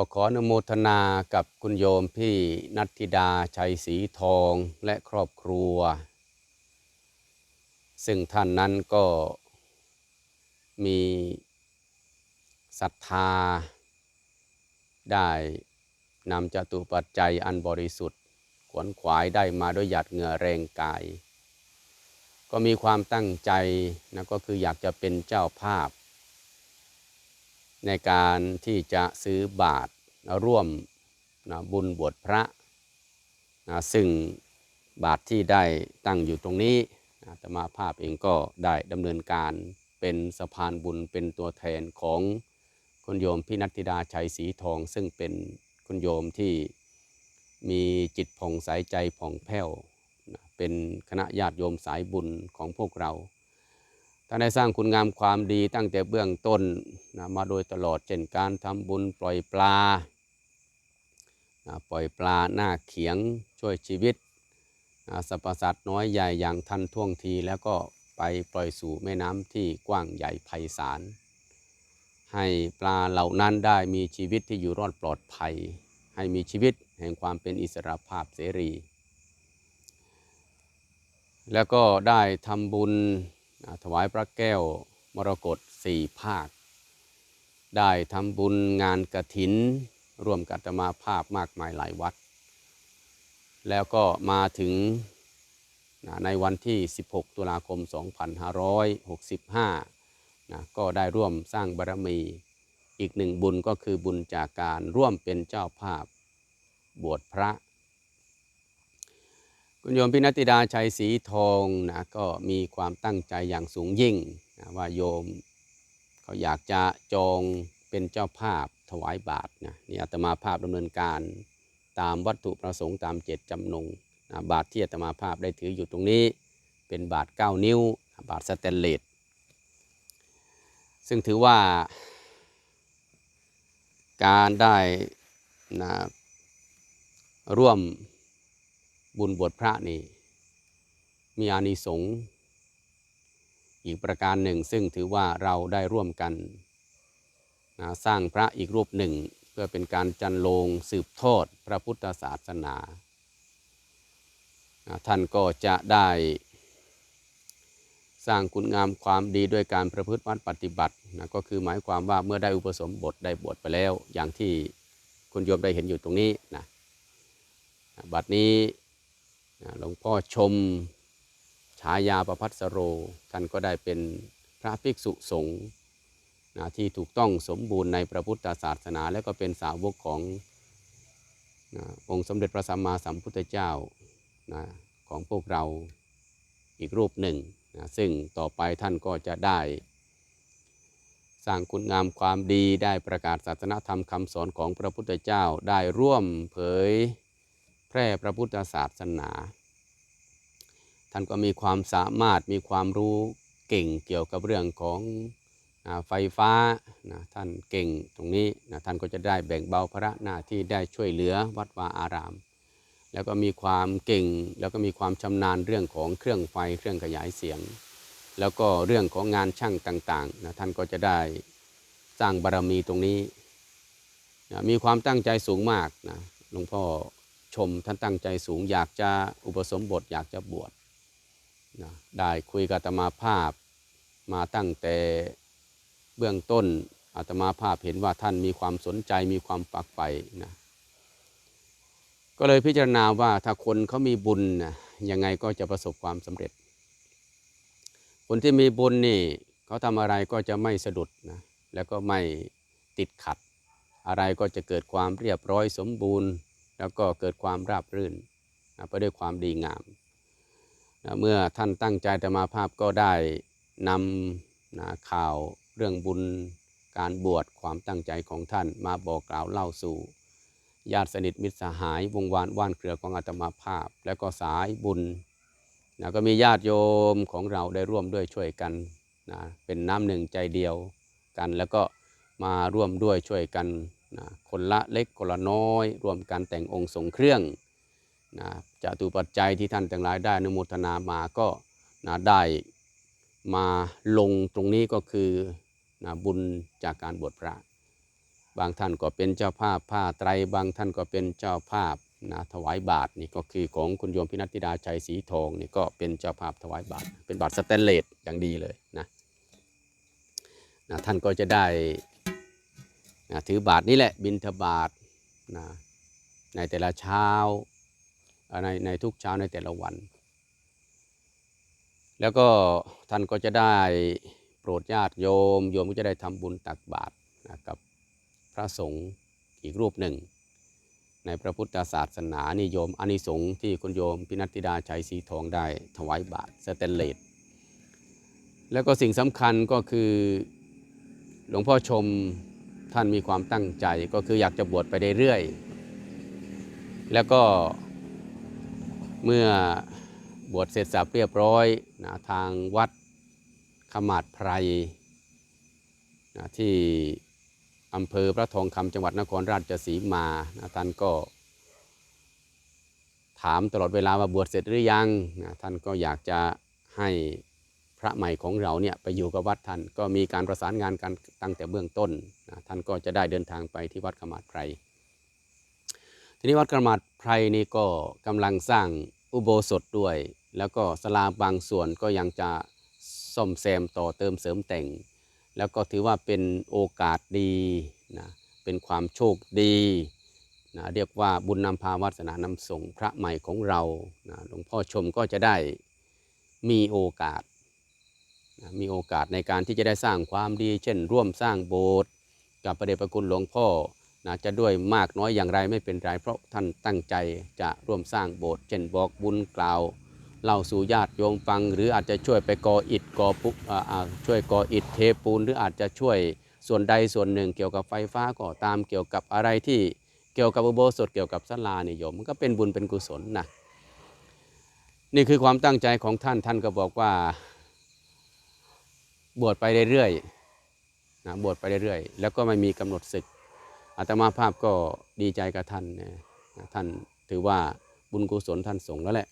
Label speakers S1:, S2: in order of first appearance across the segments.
S1: ็ขออนุโมทนากับคุณโยมพี่นัทธิดาชัยศรีทองและครอบครัว ซึ่งท่านนั้นก็มีศรัทธา ได้นำจตุปัจจัยอันบริสุทธิ์ ขวนขวายได้มาด้วยหยาดเหงื่อแรงกาย ก็มีความตั้งใจนะก็คืออยากจะเป็นเจ้าภาพ ในการที่จะซื้อบาทนะร่วมนะบุญบวชพระนะซึ่งบาทที่ได้ตั้งอยู่ตรงนี้นะอาตมาภาพเองก็ได้ดำเนินการเป็นสะพานบุญเป็นตัวแทนของคุณโยมพี่นัทธิดาชัยศรีทอง ซึ่งเป็นคุณโยมที่มีจิตผ่องใสใจผ่องแผ้วนะเป็นคณะญาติโยมสายบุญของพวกเราท่านได้สร้างคุณงามความดีตั้งแต่เบื้องต้น นะมาโดยตลอดเช่นการทำบุญปล่อยปลานะปล่อยปลาหน้าเขียงช่วยชีวิตนะสรรพสัตว์น้อยใหญ่อย่างทันท่วงทีแล้วก็ไปปล่อยสู่แม่น้ำที่กว้างใหญ่ไพศาลให้ปลาเหล่านั้นได้มีชีวิตที่อยู่รอดปลอดภัย ให้มีชีวิตแห่งความเป็นอิสรภาพเสรี แล้วก็ได้ทำบุญถวายพระแก้วมรกตสี่ภาค ได้ทำบุญงานกระถิน ร่วมกับอาตมาภาพมากมายหลายวัด แล้วก็มาถึงในวันที่ 16 ตุลาคม 2565นะก็ได้ร่วมสร้างบารมี อีกหนึ่งบุญก็คือบุญจากการร่วมเป็นเจ้าภาพบวชพระ คุณโยมพินัติดาชัยศรีทองนะก็มีความตั้งใจอย่างสูงยิ่งนะว่าโยม เขาอยากจะจองเป็นเจ้าภาพถวายบาทนะนี่อาตมาภาพดำเนินการตามวัตถุประสงค์ตามเจตจำนงนะบาทที่อาตมาภาพได้ถืออยู่ตรงนี้ เป็นบาท 9 นิ้ว บาทสแตนเลสซึ่งถือว่าการได้นะร่วมบุญบวชพระนี่มีอานิสงส์ อีกประการหนึ่ง ซึ่งถือว่าเราได้ร่วมกันนะสร้างพระอีกรูปหนึ่ง เพื่อเป็นการจันโลงสืบทอดพระพุทธศาสนานะท่านก็จะได้สร้างคุณงามความดีด้วยการประพฤติวัดปฏิบัตินะก็คือหมายความว่าเมื่อได้อุปสมบทได้บวชไปแล้ว อย่างที่คุณโยมได้เห็นอยู่ตรงนี้นะบัดนี้หลวงพ่อชมายาประพัสโร ท่านก็ได้เป็นพระภิกษุสงฆ์นะที่ถูกต้องสมบูรณ์ในพระพุทธศาสนา และก็เป็นสาวกของนะองค์สมเด็จพระสัมมาสัมพุทธเจ้านะของพวกเราอีกรูปหนึ่งนะซึ่งต่อไปท่านก็จะได้ สร้างคุณงามความดีได้ประกาศศาสนธรรมคำสอนของพระพุทธเจ้าได้ร่วมเผยแพร่พระพุทธศาสนา ท่านก็มีความสามารถมีความรู้เก่งเกี่ยวกับเรื่องของไฟฟ้านะท่านเก่งตรงนี้นะท่านก็จะได้แบ่งเบาภาระหน้าที่ได้ช่วยเหลือวัดวาอาราม แล้วก็มีความเก่ง แล้วก็มีความชำนาญเรื่องของเครื่องไฟเครื่องขยายเสียง แล้วก็เรื่องของงานช่างต่างๆนะท่านก็จะได้สร้างบารมีตรงนี้นะมีความตั้งใจสูงมากนะหลวงพ่อชมท่านตั้งใจสูงอยากจะอุปสมบทอยากจะบวช นะได้คุยกับอาตมาภาพมาตั้งแต่เบื้องต้นอาตมาภาพเห็นว่าท่านมีความสนใจมีความฝักใฝ่นะก็เลยพิจารณาว่าถ้าคนเขามีบุญนะยังไงก็จะประสบความสำเร็จ คนที่มีบุญนี่เขาทำอะไรก็จะไม่สะดุดนะแล้วก็ไม่ติดขัด อะไรก็จะเกิดความเรียบร้อยสมบูรณ์ แล้วก็เกิดความราบรื่นนะไปด้วยความดีงาม นะเมื่อท่านตั้งใจธรรมาภาพก็ได้นำนะข่าวเรื่องบุญการบวชความตั้งใจของท่านมาบอกกล่าวเล่าสู่ ญาติสนิทมิตรสหายวงวานว่านเครือของอาตมาภาพ แล้วก็สายบุญนะก็มีญาติโยมของเราได้ร่วมด้วยช่วยกันนะเป็นน้ำหนึ่งใจเดียวกัน แล้วก็มาร่วมด้วยช่วยกันนะคนละเล็กคนละน้อย รวมกันแต่งองค์ทรงเครื่อง นะจตุปัจจัยที่ท่านทั้งหลายได้อนุโมทนามาก็นะได้มาลงตรงนี้ก็คือนะบุญจากการบวชพระ บางท่านก็เป็นเจ้าภาพผ้าไตรบางท่านก็เป็นเจ้าภาพนะถวายบาทนี่ก็คือของคุณโยมพินัตติดาชัยสีทองนี่ก็เป็นเจ้าภาพถวายบาท เป็นบาทสแตนเลสอย่างดีเลยนะนะท่านก็จะได้นะถือบาทนี่แหละบิณฑบาตนะในแต่ละเช้า ในในทุกเช้าในแต่ละวัน แล้วก็ท่านก็จะได้โปรดญาติโยม โยมก็จะได้ทำบุญตักบาตรนะกับพระสงฆ์อีกรูปหนึ่ง ในพระพุทธศาสนานิยมอานิสงส์ที่คุณโยมพินัตติดาชัยสีทองได้ถวายบาตรสเตนเลสแล้วก็สิ่งสำคัญก็คือหลวงพ่อชมท่านมีความตั้งใจก็คืออยากจะบวชไปเรื่อยๆแล้วก็ เมื่อบวชเสร็จสับเรียบร้อยนะทางวัดขมาดไพรนะที่อำเภอพระทองคำจังหวัดนครราชสีมานะท่านก็ ถามตลอดเวลาว่าบวชเสร็จหรือยังนะท่านก็อยากจะให้พระใหม่ของเราเนี่ยไปอยู่กับวัดท่านก็มีการประสานงานกันตั้งแต่เบื้องต้นนะท่านก็จะได้เดินทางไปที่วัดขมาดไพรทีนี้วัดขมาดไพรนี่ก็กำลังสร้าง อุโบสถด้วย แล้วก็ศาลาบางส่วนก็ยังจะซ่อมแซมต่อเติมเสริมแต่ง แล้วก็ถือว่าเป็นโอกาสดีนะเป็นความโชคดีนะเรียกว่าบุญนำพาวัสนานำส่งพระใหม่ของเรานะหลวงพ่อชมก็จะได้มีโอกาสนะมีโอกาสในการที่จะได้สร้างความดี เช่น ร่วมสร้างโบสถ์กับพระเดชพระคุณหลวงพ่อ นะจะด้วยมากน้อยอย่างไรไม่เป็นไรเพราะท่านตั้งใจจะร่วมสร้างโบสถ์เช่นบอกบุญกล่าวเล่าสู่ญาติโยมฟัง หรืออาจจะช่วยไปก่ออิฐก่อปุอช่วยก่ออิฐเทปูน หรืออาจจะช่วยส่วนใดส่วนหนึ่งเกี่ยวกับไฟฟ้าก็ตามเกี่ยวกับอะไรที่เกี่ยวกับอุโบสถเกี่ยวกับศาลานิยมมันก็เป็นบุญเป็นกุศลนะนี่คือความตั้งใจของท่านท่านก็บอกว่า บวชไปเรื่อยๆนะบวชไปเรื่อยๆ แล้วก็ไม่มีกำหนดศึก อาตมาภาพก็ดีใจกับท่านนะท่านถือว่าบุญกุศลท่านส่งแล้วแหละ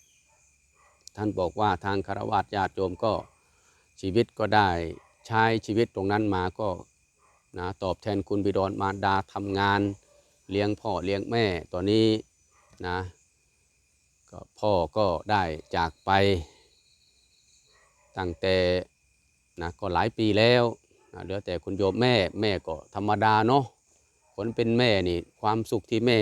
S1: ท่านบอกว่าทางคารวะญาติโยมก็ชีวิตก็ได้ใช้ชีวิตตรงนั้นมาก็นะตอบแทนคุณบิดรมารดาทำงาน เลี้ยงพ่อเลี้ยงแม่ตอนนี้นะก็พ่อก็ได้จากไปตั้งแต่นะก็หลายปีแล้วนะเหลือแต่คุณโยมแม่แม่ก็ธรรมดาเนาะ คนเป็นแม่นี่ความสุขที่แม่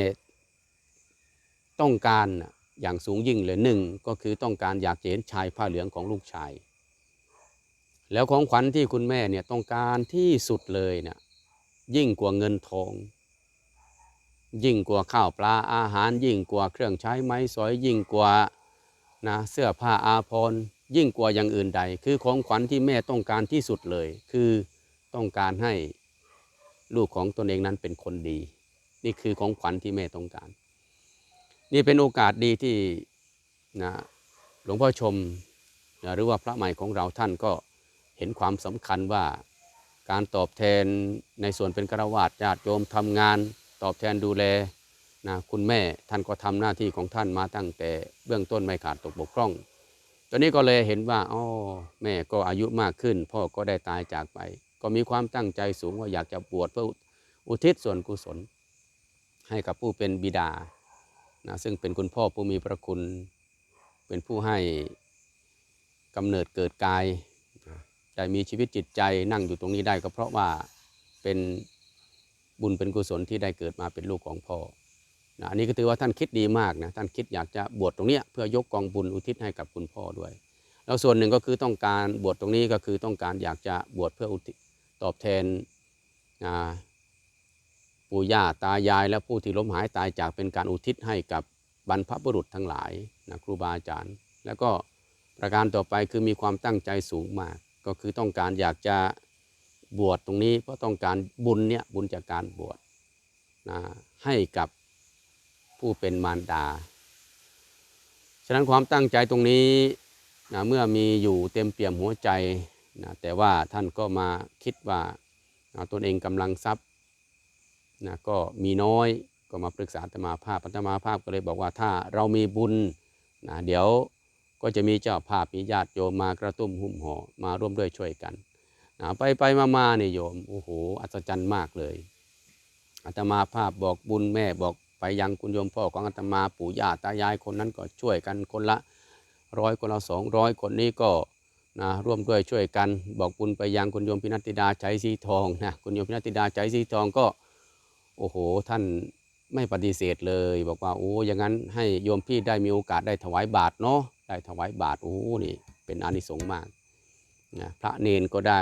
S1: ต้องการน่ะอย่างสูงยิ่งเลยหนึ่งก็คือต้องการอยากเห็นชายผ้าเหลืองของลูกชาย แล้วของขวัญที่คุณแม่เนี่ยต้องการที่สุดเลยเนี่ยยิ่งกว่าเงินทอง ยิ่งกว่าข้าวปลาอาหาร ยิ่งกว่าเครื่องใช้ไม้สอยยิ่งกว่านะเสื้อผ้าอาภรณ์ยิ่งกว่าอย่างอื่นใด คือของขวัญที่แม่ต้องการที่สุดเลย คือต้องการให้ ลูกของตนเองนั้นเป็นคนดี นี่คือของขวัญที่แม่ต้องการ นี่เป็นโอกาสดีที่นะหลวงพ่อชมนะหรือว่าพระใหม่ของเราท่านก็เห็นความสำคัญว่าการตอบแทนในส่วนเป็นฆราวาสญาติโยมทำงาน ตอบแทนดูแลนะคุณแม่ท่านก็ทำหน้าที่ของท่านมาตั้งแต่เบื้องต้นไม่ขาดตกบกพร่อง ตอนนี้ก็เลยเห็นว่าอ๋อแม่ก็อายุมากขึ้น พ่อก็ได้ตายจากไป ก็มีความตั้งใจสูงว่าอยากจะบวชเพื่ออุทิศส่วนกุศล ให้กับผู้เป็นบิดานะซึ่งเป็นคุณพ่อผู้มีพระคุณ เป็นผู้ให้กำเนิดเกิดกายนะได้มีชีวิตจิตใจนั่งอยู่ตรงนี้ได้ก็เพราะว่าเป็นบุญเป็นกุศลที่ได้เกิดมาเป็นลูกของพ่อนะอันนี้ก็ถือว่าท่านคิดดีมากนะท่านคิดอยากจะบวชตรงนี้เพื่อยกกองบุญอุทิศให้กับคุณพ่อด้วย แล้วส่วนหนึ่งก็คือต้องการบวชตรงนี้ก็คือต้องการอยากจะบวชเพื่ออุทิศ ตอบแทนปู่ย่าตายายและผู้ที่ล้มหายตายจากเป็นการอุทิศให้กับบรรพบุรุษทั้งหลายนะครูบาอาจารย์ แล้วก็ประการต่อไปคือมีความตั้งใจสูงมาก ก็คือต้องการอยากจะบวชตรงนี้เพราะต้องการบุญเนี่ยบุญจากการบวชนะให้กับผู้เป็นมารดา ฉะนั้นความตั้งใจตรงนี้นะเมื่อมีอยู่เต็มเปี่ยมหัวใจ นะแต่ว่าท่านก็มาคิดว่าตนเองกำลังทรัพย์นะก็มีน้อยก็มาปรึกษาอาตมาภาพอาตมาภาพก็เลยบอกว่าถ้าเรามีบุญนะเดี๋ยวก็จะมีเจ้าภาพมีญาติโยมมากระตุ้มหุ่มห่อมาร่วมด้วยช่วยกันนะไปไปมามาเนี่ยโยมโอ้โหอัศจรรย์มากเลยอาตมาภาพบอกบุญแม่บอกไปยังคุณโยมพ่อของอาตมาปู่ย่าตายายคนนั้นก็ช่วยกันคนละร้อยคนละสองร้อยคนนี้ก็ นะร่วมด้วยช่วยกันบอกบุญไปยังคุณโยมพินัตติดาใจสีทองนะคุณโยมพินัตติดาใจสีทองก็โอ้โหท่านไม่ปฏิเสธเลย บอกว่าโอ้อย่างนั้นให้โยมพี่ได้มีโอกาสได้ถวายบาตรเนาะได้ถวายบาตรโอ้นี่เป็นอานิสงส์มากนะพระเนนก็ได้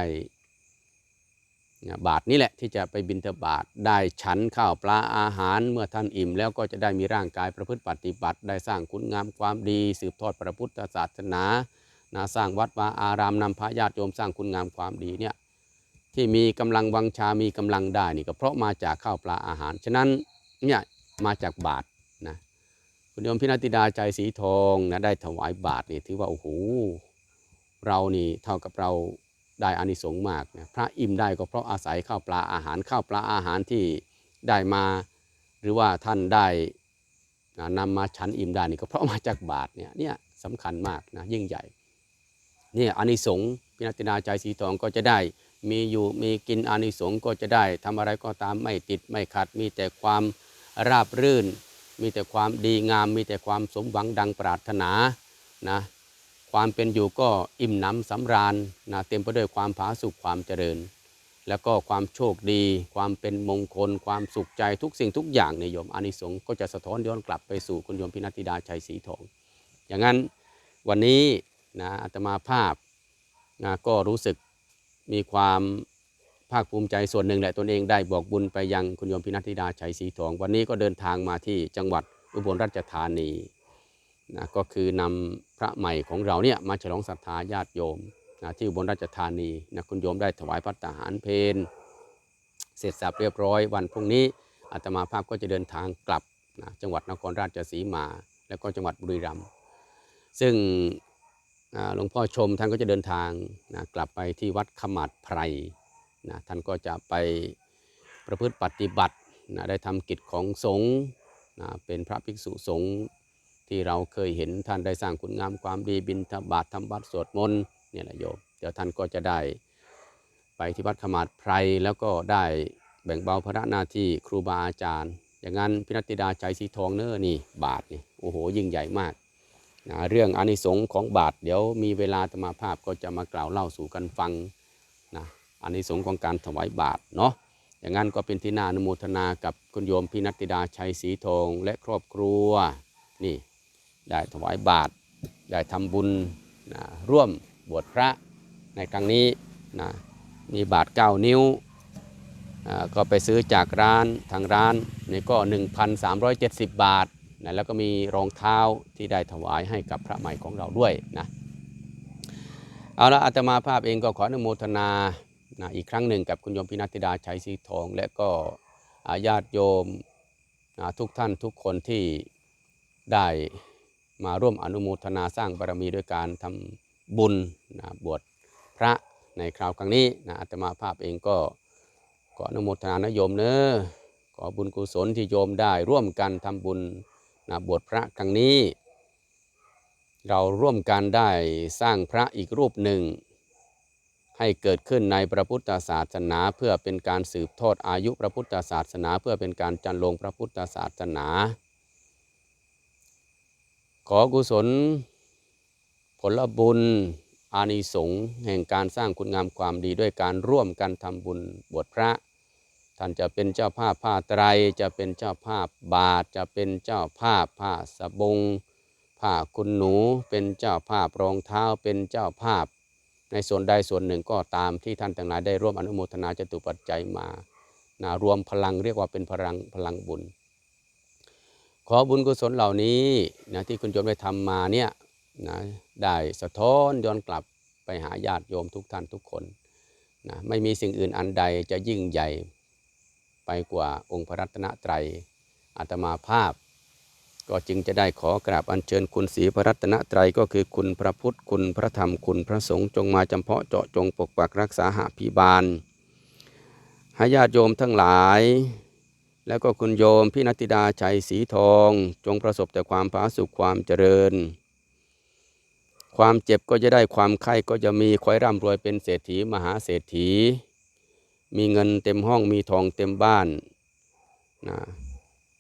S1: นะบาทนี้แหละที่จะไปบิณฑบาตได้ฉันข้าวปลาอาหารเมื่อท่านอิ่ม แล้วก็จะได้มีร่างกายประพฤติปฏิบัติ ได้สร้างคุณงามความดี สืบทอดพระพุทธศาสนา นะสร้างวัดวาอารามนำพระญาติโยมสร้างคุณงามความดีเนี่ยที่มีกำลังวังชา มีกำลังได้นี่ก็เพราะมาจากข้าวปลาอาหาร ฉะนั้นเนี่ยมาจากบาทนะคุณโยมพินาติดาใจสีทองนะได้ถวายบาทนี่ถือว่าโอ้โหเรานี่เท่ากับเราได้อานิสงส์มากนะพระอิ่มได้ก็เพราะอาศัยข้าวปลาอาหารข้าวปลาอาหารที่ได้มา หรือว่าท่านได้นะนำมาฉันอิ่มได้นี่ก็เพราะมาจากบาทเนี่ยเนี่ยสำคัญมากนะยิ่งใหญ่ นี่ยอานิสงส์พินตินาใจสีทองก็จะได้ มีอยู่มีกินอานิสงส์ก็จะได้ทำอะไรก็ตามไม่ติดไม่ขัด มีแต่ความราบรื่น มีแต่ความดีงาม มีแต่ความสมหวังดังปรารถนานะความเป็นอยู่ก็อิ่มหนำสำราญนะเต็มไปด้วยความผาสุกความเจริญ แล้วก็ความโชคดี ความเป็นมงคล ความสุขใจทุกสิ่งทุกอย่างในโยมอานิสงส์ก็จะสะท้อนย้อนกลับไปสู่คุณโยมพินัติดาชัยศรีทอง อย่างนั้นวันนี้ นะอาตมาภาพนะก็รู้สึกมีความภาคภูมิใจส่วนหนึ่งแหละตนเองได้บอกบุญไปยังคุณโยมพินัติดาชัยศรีทอง วันนี้ก็เดินทางมาที่จังหวัดอุบลราชธานีนะก็คือนำพระใหม่ของเราเนี่ยมาฉลองศรัทธาญาติโยมนะที่อุบลราชธานีนะคุณโยมได้ถวายพัตตาหารเพนเสร็จสับเรียบร้อย วันพรุ่งนี้อาตมาภาพก็จะเดินทางกลับนะจังหวัดนครราชสีมา แล้วก็จังหวัดบุรีรัมย์ซึ่ง หลวงพ่อชมท่านก็จะเดินทางนะกลับไปที่วัดขมาดไพรนะท่านก็จะไปประพฤติปฏิบัตินะได้ทำกิจของสงฆ์นะเป็นพระภิกษุสงฆ์ที่เราเคยเห็นท่านได้สร้างคุณงามความดีบิณฑบาตทำบัตรสวดมนต์เนี่ยแหละโยมเดี๋ยวท่านก็จะได้ไปที่วัดขมาดไพรแล้วก็ได้แบ่งเบาภาระหน้าที่ครูบาอาจารย์ อย่างนั้นพินัติดาใจสีทองเนอร์นี่บาทนี่โอ้โหยิ่งใหญ่มาก นะเรื่องอานิสงส์ของบาทเดี๋ยวมีเวลาธรรมาภาพก็จะมากล่าวเล่าสู่กันฟังนะอานิสงส์ของการถวายบาทเนาะอย่างนั้นก็เป็นที่น่าอนุโมทนากับคุณโยมพินัติดาชัยศรีทองและครอบครัวนี่ได้ถวายบาตรได้ทำบุญนะร่วมบวชพระในครั้งนี้นะมีบาตร9นิ้วก็ไปซื้อจากร้านทางร้านนี่ก็ 1,370 บาท นะแล้วก็มีรองเท้าที่ได้ถวายให้กับพระใหม่ของเราด้วยนะเอาละอาตมาภาพเองก็ขออนุโมทนานะอีกครั้งหนึ่งกับคุณโยมพินัติดาชัยศรีทอง และก็ญาติโยมนะทุกท่านทุกคนที่ได้มาร่วมอนุโมทนาสร้างบารมีด้วยการทำบุญนะบวชพระในคราวครั้งนี้นะอาตมาภาพเองก็ขออนุโมทนานะโยมเนอขอบุญกุศลที่โยมได้ร่วมกันทำบุญ นะบวชพระครั้งนี้ เราร่วมกันได้สร้างพระอีกรูปหนึ่ง ให้เกิดขึ้นในพระพุทธศาสนา เพื่อเป็นการสืบทอดอายุพระพุทธศาสนา เพื่อเป็นการจันลงพระพุทธศาสนา ขอกุศล ผลบุญอานิสงส์แห่งการสร้างคุณงามความดีด้วยการร่วมกันทำบุญบวชพระ ท่านจะเป็นเจ้าภาพผ้าไตร จะเป็นเจ้าภาพบาท จะเป็นเจ้าภาพผ้าสบง ผ้าคุณหนู เป็นเจ้าภาพรองเท้า เป็นเจ้าภาพ ในส่วนใดส่วนหนึ่งก็ตามที่ท่านทั้งหลายได้ร่วมอนุโมทนาจตุปัจจัยมานะรวมพลังเรียกว่าเป็นพลังพลังบุญ ขอบุญกุศลเหล่านี้นะที่คุณโยมได้ทำมาเนี่ยนะได้สะท้อนย้อนกลับไปหาญาติโยมทุกท่านทุกคนนะไม่มีสิ่งอื่นอันใดจะยิ่งใหญ่ ไปกว่าองค์พระรัตนตรัยอาตมาภาพ ก็จึงจะได้ขอกราบอัญเชิญคุณศรีพระรัตนตรัยก็คือคุณพระพุทธคุณพระธรรมคุณพระสงฆ์จงมาจำเพาะเจาะจงปกปักรักษาหาพิบาลให้ญาติโยมทั้งหลาย แล้วก็คุณโยมพี่นัตติดาชัยสีทอง จงประสบแต่ความผาสุขความเจริญ ความเจ็บก็จะได้ความไข้ก็จะมีคอยร่ำรวยเป็นเศรษฐีมหาเศรษฐี มีเงินเต็มห้องมีทองเต็มบ้านนะ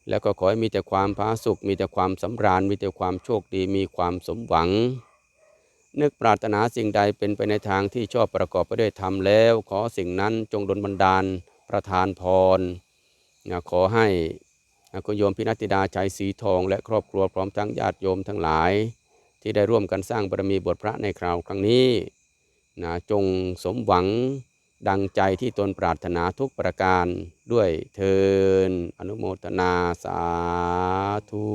S1: แล้วก็ขอให้มีแต่ความผาสุกมีแต่ความสำราญ มีแต่ความโชคดี มีความสมหวัง นึกปรารถนาสิ่งใดเป็นไปในทางที่ชอบประกอบไปด้วยธรรมแล้ว ขอสิ่งนั้นจงดลบันดาลประทานพรนะขอให้คุณโยมพินัติดาชัยสีทอง และครอบครัวพร้อมทั้งญาติโยมทั้งหลาย ที่ได้ร่วมกันสร้างบารมีบทพระในคราวครั้งนี้นะจงสมหวัง ดังใจที่ตนปรารถนาทุกประการด้วยเทินอนุโมทนาสาธุ